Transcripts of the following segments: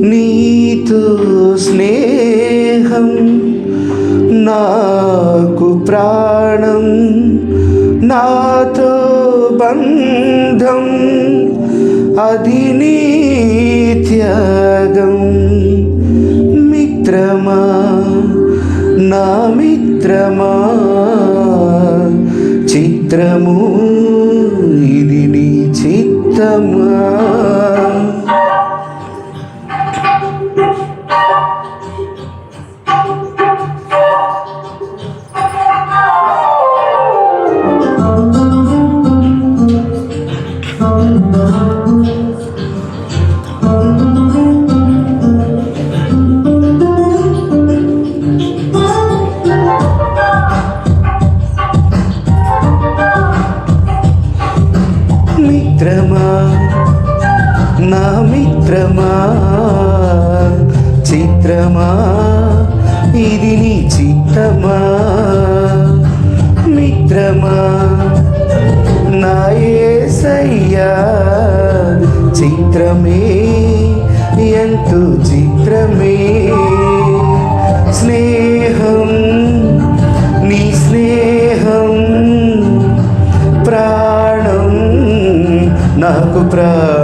నీతో స్నేహం నాకు ప్రాణం నాతో బంధం అది నీ త్యాగం. మిత్రమా నా మిత్రమా చిత్రము ఇది నీ చిత్తమా? మిత్రమా? చిత్రమా? ఇది నీ చిత్తమా? మిత్రమా? నా ఏసయ్యా చిత్రమే ఎంతో చిత్రమే. స్నేహం నీ స్నేహం ప్రాణం నాకు ప్రాణం.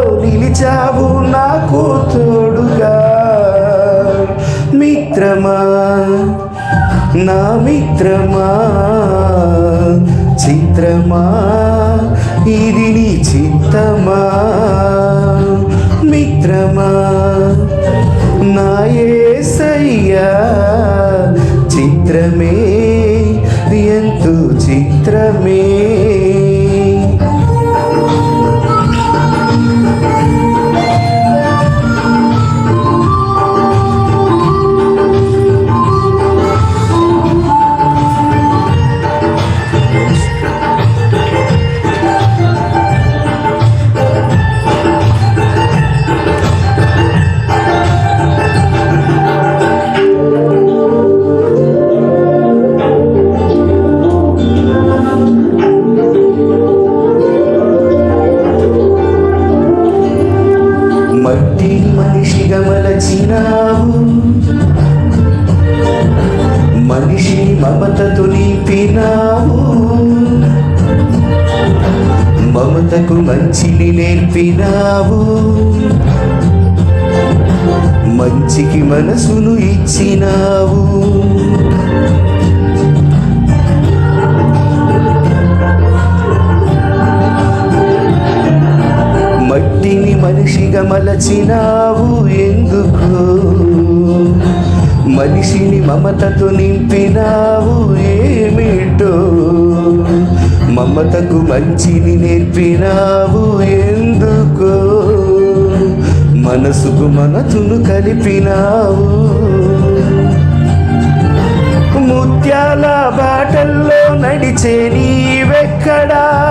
నిలిచావు నాకు తోడుగా మిత్రమా నా మిత్రమా చిత్రమా ఇది నీ చిత్తమా. మిత్రమా నా ఏసయ్యా చిత్రమే ఎంతో చిత్రమే. మనిషిగా మలచినావు మనిషి మమతతో నింపినావు. మమతకు మంచిని నేర్పినావు. మంచికి మనసును ఇచ్చినావు. మనిషిగా మలచినావు ఎందుకు? మనిషిని మమతతో నింపినావు ఏమిటో? మమతకు మంచిని నేర్పినావు ఎందుకో? మనసుకు మనసును కలిపినావు. ముత్యాల బాటల్లో నడిచే నీవెక్కడా?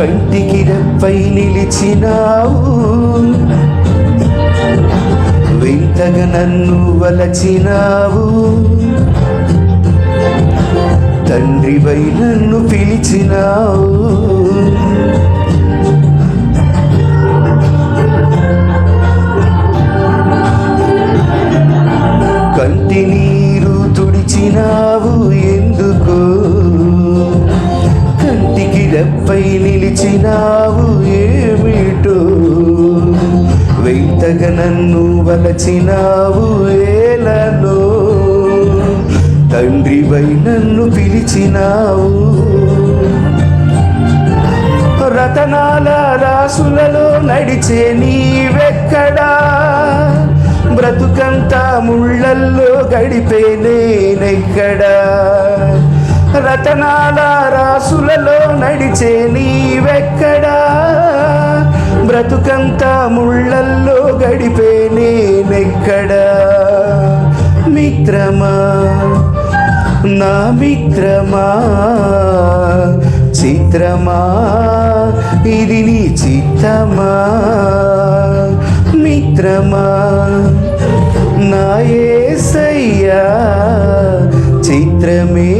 కంటికి రెప్పై నిలిచినావు. వింతగా నన్ను వలచినావు. తండ్రివై నన్ను పిలిచినావు. కంటి నీరు తుడిచినావు ఎందుకు? కంటికి రెప్పై వలచినావు ఏలలో. తండ్రివై నన్ను పిలిచినావు. రతనాల రాసులలో నడిచే నీవెక్కడా? బ్రతుకంతా ముళ్ళల్లో గడిపే నేనెక్కడా? రతనాల రాసులలో నడిచే నీవెక్కడా? బ్రతుకంతా ముళ్ళల్లో గడిపే నేనెక్కడా? మిత్రమా? నా మిత్రమా? చిత్రమా? ఇది నీ చిత్తమా? మిత్రమా? నా ఏసయ్యా చిత్రమే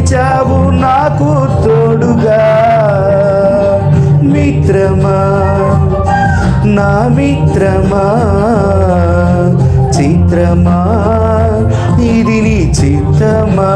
నిలిచావు నాకు తోడుగా. మిత్రమా నా మిత్రమా చిత్రమా ఇది నీ చిత్తమా?